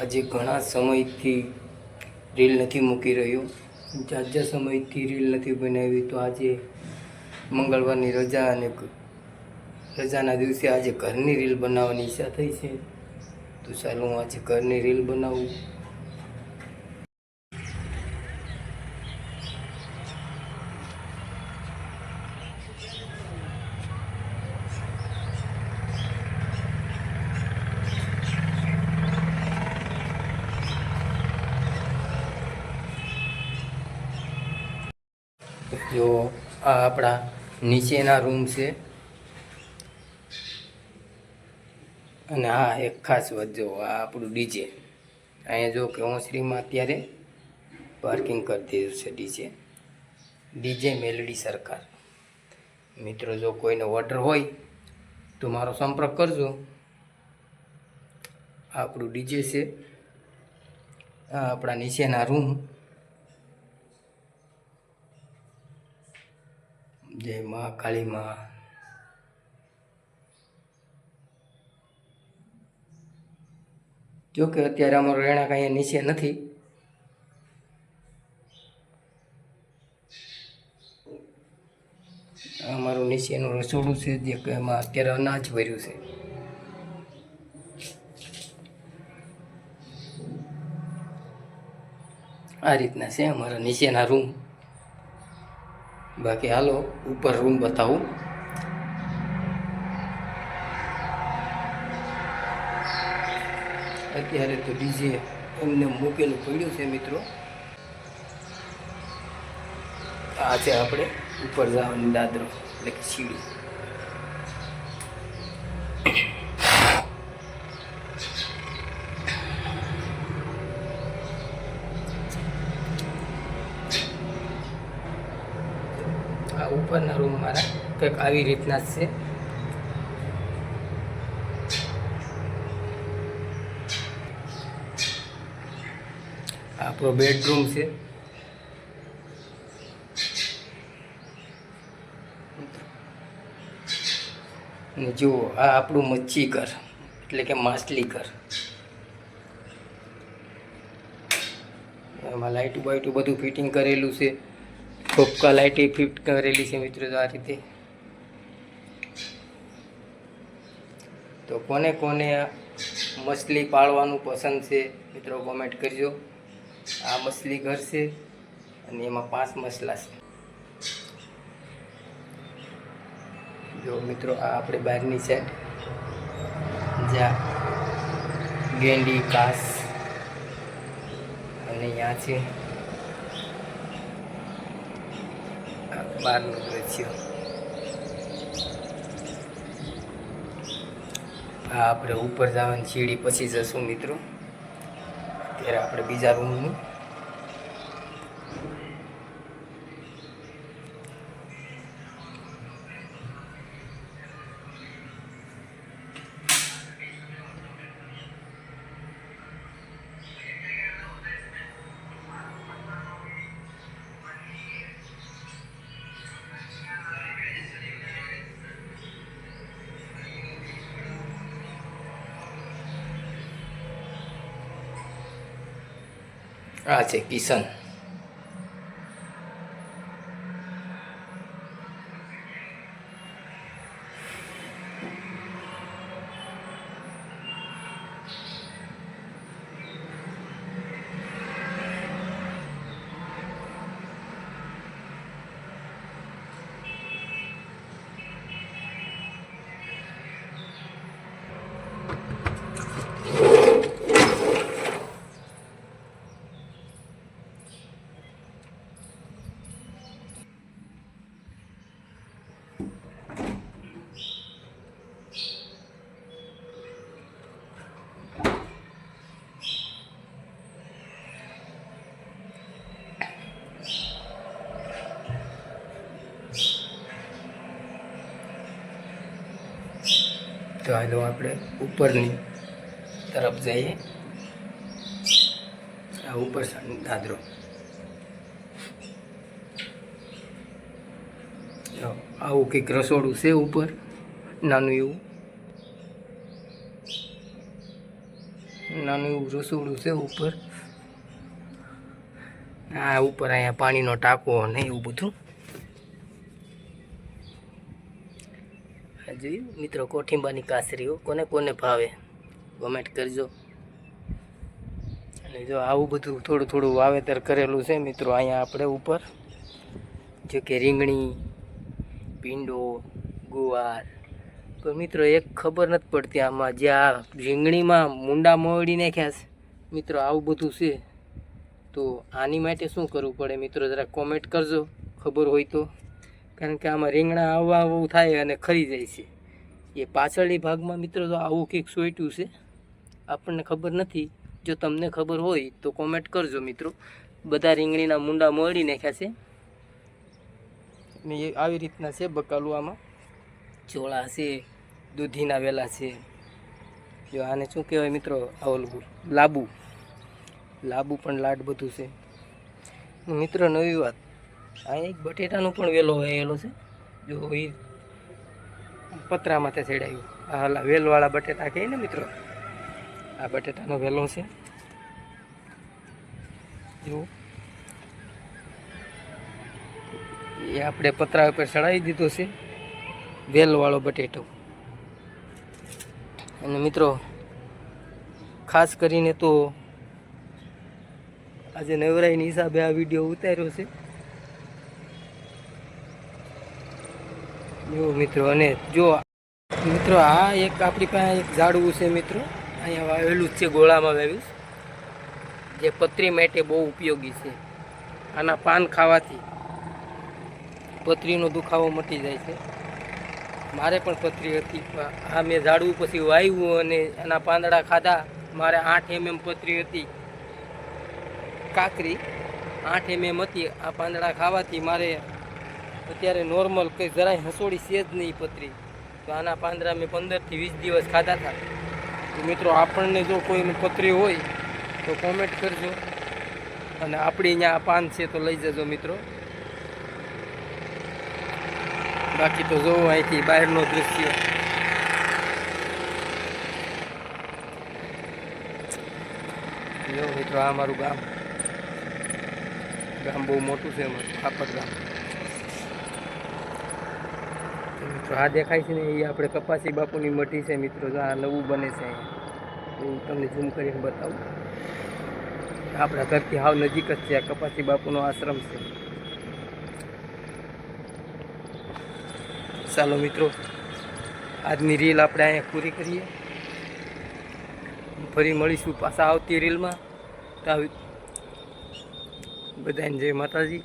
આજે ઘણા સમયથી રીલ નથી મૂકી રહ્યો. જાજા સમયથી રીલ નથી બનાવી. તો આજે મંગળવારની રજા અને રજાના દિવસે આજે ઘરની રીલ બનાવવાની ઈચ્છા થઈ છે. તો ચાલો હું આજે ઘરની રીલ બનાવું. જો આ આપણા નીચેના રૂમ છે. અને હા એક ખાસ વાત જો, આ આપણું ડીજે. અહીંયા જો કે ઓસરીમાં અત્યારે પાર્કિંગ કરી દીધું છે ડીજે. ડીજે મેલડી સરકાર. મિત્રો, જો કોઈને ઓર્ડર હોય, તો મારો સંપર્ક કરજો. આપણું ડીજે છે. આપણા નીચેના રૂમ. જય મા કાળી મા જો કે અત્યારે અમારો રહેણાંક અહીંયા નીચે નથી. અમારું નીચેનું રસોડું છે જે એમાં અત્યારે અનાજ ભર્યું છે. આ રીતના છે અમારા નીચેના રૂમ. બાકી હાલો, ઉપર રૂમ બતાવું. અત્યારે તો ડીજે એમને મૂકેલું પડ્યું છે મિત્રો. આ છે આપણે ઉપર જવાની દાદરો, એટલે કે સીડી આ ઉપરના રૂમ મારા કંઈક આવી રીતના જ છે. આપણો બેડરૂમ છે. ને જુઓ, આ આપણું મચ્છી ઘર, એટલે કે માછલી ઘર. એમાં લાઇટું બાઇટું બધું ફિટિંગ કરેલું છે. ખોપકા લાઇટ ફિટ કરેલી છે મિત્રો તો આ રીતે. તો કોને કોને મછલી પાળવાનું પસંદ છે મિત્રો કોમેન્ટ કરજો. આ મછલી ઘર છે અને એમાં પાંચ મસલા છે. જો મિત્રો આ આપણે બહારની સાઈડ જ્યાં ગેંડી કાસ અને અહીંયા છે. બહારનું દ્રશ્ય હા આપણે ઉપર જવાની સીડી પછી જશું મિત્રો. ત્યારે આપણે બીજા રૂમનું આ છે તો હાલો આપણે ઉપરની તરફ જઈએ. આ ઉપર દાદરો. આવું કંઈક રસોડું છે ઉપર, નાનું એવું. નાનું એવું રસોડું છે ઉપર. આ ઉપર અહીંયા પાણીનો ટાંકો ને એવું બધું. જોયું? મિત્રો, કોઠિંબાની કાસરીઓ, કોને કોને ભાવે? કોમેન્ટ કરજો. અને જો આવું બધું થોડું થોડું વાવેતર કરેલું છે, મિત્રો, અહીંયા આપણે ઉપર. જો કે રીંગણી, ભીંડો, ગુવાર. તો મિત્રો, એક ખબર નથી પડતી આમાં જે આ રીંગણીમાં મુંડા મોડી નાખ્યા છે. મિત્રો, આવું બધું છે. તો આની માટે શું કરવું પડે? મિત્રો, જરા કોમેન્ટ કરજો. ખબર હોય તો. કારણ કે આમાં રીંગણા આવવા આવું થાય અને ખરી જાય છે. એ પાછળની ભાગમાં મિત્રો તો આવું કંઈક સોટ્યું છે. આપણને ખબર નથી. જો તમને ખબર હોય તો કોમેન્ટ કરજો મિત્રો. બધા રીંગણીના મુંડા મોડી નાખ્યા છે. ને એ આવી રીતના છે બકાલુઆમાં. ચોળા છે, દૂધીના વેલા છે. જો આને શું કહેવાય મિત્રો? અવલગુર લાબુ. લાબુ પણ લાડ બધું છે. મિત્રો, નવી વાત. અહીંયા એક બટેટાનો પણ વેલો વહેલો છે. જો એ પતરામાં તે ચડાવ્યું આ હાલા વેલવાળા બટેટા કહે ને મિત્રો? આ બટેટાનો વેલો છે. જો. એ આપણે પતરા ઉપર ચડાવી દીધો છે. વેલવાળો બટેટો. અને મિત્રો, ખાસ કરીને તો આજે નવરાઈની હિસાબે આ વીડિયો ઉતાર્યો છે. જો મિત્રો, અને જો મિત્રો, આ એક આપણી પાસે એક ઝાડવું છે મિત્રો. અહીંયા વાવેલું જ છે, ગોળામાં વાવ્યું જે પતરી માટે બહુ ઉપયોગી છે. આના પાન ખાવાથી પતરીનો દુખાવો મટી જાય છે. મારે પણ પતરી હતી. આ મેં ઝાડવું પછી વાવ્યું અને એના પાંદડા ખાધા. મારે આઠ એમએમ પતરી હતી. કાકરી આઠ એમએમ હતી. આ પાંદડા ખાવાથી મારે અત્યારે નોર્મલ કંઈ જરાય હસોડી છે જ નહીં પતરી તો આના પાંદરા મેં પંદરથી વીસ દિવસ ખાધા હતા. મિત્રો, આપણને જો કોઈને પતરી હોય, તો કોમેન્ટ કરજો. અને આપણી અહીંયા પાન છે તો લઈ જજો મિત્રો. બાકી તો જોવો અહીંથી બહારનો દૃશ્ય જો મિત્રો, આ મારું ગામ. ગામ બહુ મોટું છે ખાપટ ગામ. તો આ દેખાય છે ને, એ આપણે કપાસી બાપુની મઢી છે મિત્રો. આ નવું બને છે હું તમને ઝૂમ કરીને બતાવું. આપણા ઘરથી હાવ નજીક જ છે આ કપાસી બાપુનો આશ્રમ છે. ચાલો મિત્રો, આજની રીલ આપણે અહીંયા પૂરી કરીએ. ફરી મળીશું પાછા આવતી રીલમાં. બધાને જય માતાજી.